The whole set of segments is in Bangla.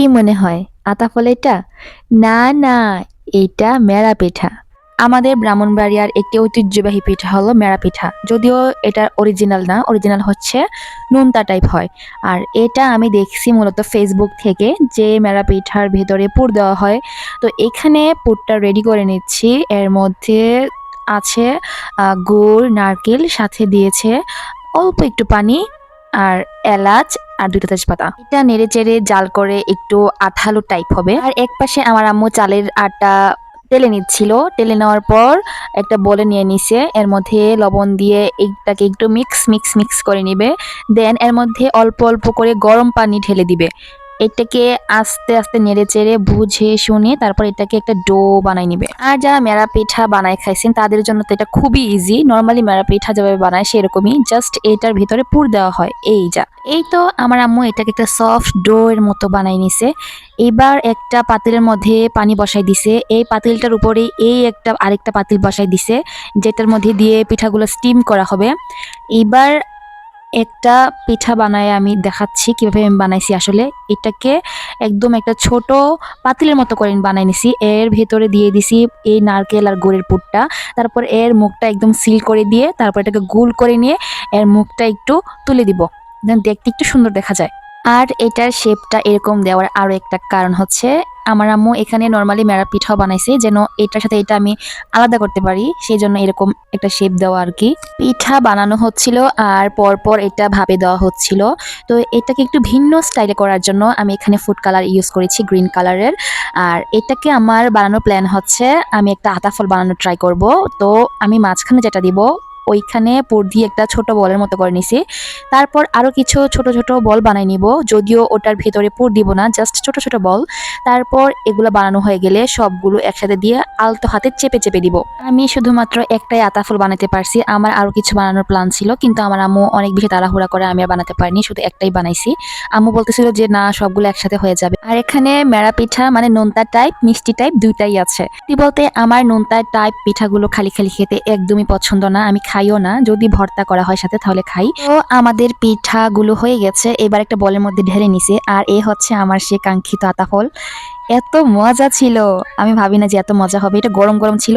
কি মনে হয়? আতা ফল এটা? না না, এটা মেরা পিঠা। আমাদের ব্রাহ্মণবাড়িয়ার একটি ঐতিহ্যবাহী পিঠা হলো মেরা পিঠা। যদিও এটা অরিজিনাল না অরিজিনাল হচ্ছে নোনতা টাইপ হয়। আর এটা আমি দেখছি মূলত ফেসবুক থেকে যে মেরা পিঠার ভেতরে পুর দেওয়া হয়। তো এখানে পুরটা রেডি করে নিচ্ছি। এর মধ্যে আছে গুড়, নারকেল, সাথে দিয়েছে অল্প একটু পানি আর এলাচ আর দুটো তেজপাতা। এটা নেড়ে চেড়ে জাল করে একটু আঠালো টাইপ হবে। আর এক পাশে আমার আম্মু চালের আটা তেলে নিচ্ছিল। তেলে নেওয়ার পর একটা বলে নিয়ে নিছে। এর মধ্যে লবণ দিয়ে এইটাকে একটু মিক্স মিক্স মিক্স করে নিবে। দেন এর মধ্যে অল্প অল্প করে গরম পানি ঢেলে দিবে। এটাকে আস্তে আস্তে নেড়ে চেড়ে বুঝে শুনে তারপর এটাকে একটা ডো বানাই নিবে। আর যারা মেরা পিঠা বানায় খাইছেন, তাদের জন্য তো এটা খুবই ইজি নর্মালি মেরা পিঠা যেভাবে বানায় সেরকমই। জাস্ট এটার ভিতরে পুর দেওয়া হয়। এই যা। এই তো আমার আম্মু এটাকে একটা সফট ডো এর মতো বানাই নিছে। এবার একটা পাতিলের মধ্যে পানি বসাই দিছে। এই পাতিলটার উপরে এই একটা আরেকটা পাতিল বসাই দিছে, যেটার মধ্যে দিয়ে পিঠাগুলো স্টিম করা হবে। এবার একটা পিঠা বানায় আমি দেখাচ্ছি, কীভাবে আমি বানাইছি আসলে। এটাকে একদম একটা ছোট পাতিলের মতো করে বানাই নিছি। এর ভেতরে দিয়ে দিছি এই নারকেল আর গুড়ের পুরটা। তারপর এর মুখটা একদম সিল করে দিয়ে তারপর এটাকে গুল করে নিয়ে এর মুখটা একটু তুলে দিব। দেখতে একটু সুন্দর দেখা যায়। আর এটার শেপটা এরকম দেওয়ার আরও একটা কারণ হচ্ছে, আমার আম্মু এখানে নর্মালি মেরা পিঠাও বানাইছে, যেন এটার সাথে এটা আমি আলাদা করতে পারি সেই জন্য এরকম একটা শেপ দেওয়া আর কি। পিঠা বানানো হচ্ছিল আর পরপর এটা ভাপে দেওয়া হচ্ছিল। তো এটাকে একটু ভিন্ন স্টাইলে করার জন্য আমি এখানে ফুড কালার ইউজ করেছি গ্রিন কালারের আর এটাকে আমার বানানোর প্ল্যান হচ্ছে, আমি একটা আতা ফল বানানো ট্রাই করব। তো আমি মাঝখানে যেটা দিব ওইখানে পুর দিয়ে একটা ছোট বলের মতো করে নিছি। তারপর আরও কিছু ছোট ছোট বল বানাই নিব, যদিও ওটার ভেতরে পুর দিব না জাস্ট ছোট ছোট বল। তারপর এগুলো বানানো হয়ে গেলে সবগুলো একসাথে দিয়ে আলতো হাতে চেপে চেপে দিব। আমি শুধুমাত্র একটাই আতা ফুল বানাতে পারছি, আমার আরও কিছু বানানোর প্ল্যান ছিল, কিন্তু আমার আম্মু অনেক বেশি তাড়াহুড়া করে আমি আর বানাতে পারিনি, শুধু একটাই বানাইছি। আম্মু বলতেছিল যে, না, সবগুলো একসাথে হয়ে যাবে। আর এখানে মেরা পিঠা মানে নোনতা টাইপ, মিষ্টি টাইপ দুইটাই আছে। সত্যি বলতে আমার নোনতা টাইপ পিঠাগুলো খালি খালি খেতে একদমই পছন্দ না, আমি খাইও না, যদি ভর্তা করা হয় সাথে তাহলে খাই। তো আমাদের পিঠাগুলো হয়ে গেছে, এবার একটা বলের মধ্যে ঢেলে নিছে। আর এ হচ্ছে আমার সে কাঙ্ক্ষিত আতাফল এত মজা ছিল। আমি ভাবি না যে এত মজা হবে। এটা গরম গরম ছিল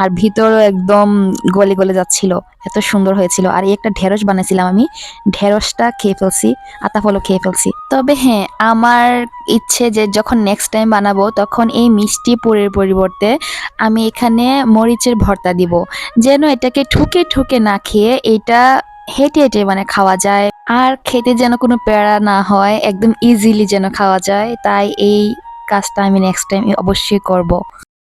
আর ভিতরও একদম গলে গলে যাচ্ছিল। এত সুন্দর হয়েছিল। আর এই একটা ঢেঁড়স বানাইছিলাম আমি। ঢেঁড়সটা খেয়ে ফেলছি আতাফলও খেয়ে ফেলছি। তবে হ্যাঁ আমার ইচ্ছে যে যখন নেক্সট টাইম বানাবো, তখন এই মিষ্টি পুরের পরিবর্তে আমি এখানে মরিচের ভর্তা দিব। যেন এটাকে ঠুকে ঠুকে না খেয়ে এটা হেঁটে হেঁটে মানে খাওয়া যায়। আর খেতে যেন কোনো প্যারা না হয়, একদম ইজিলি যেন খাওয়া যায়। তাই এই কাজটা আমি নেক্সট টাইম অবশ্যই করব।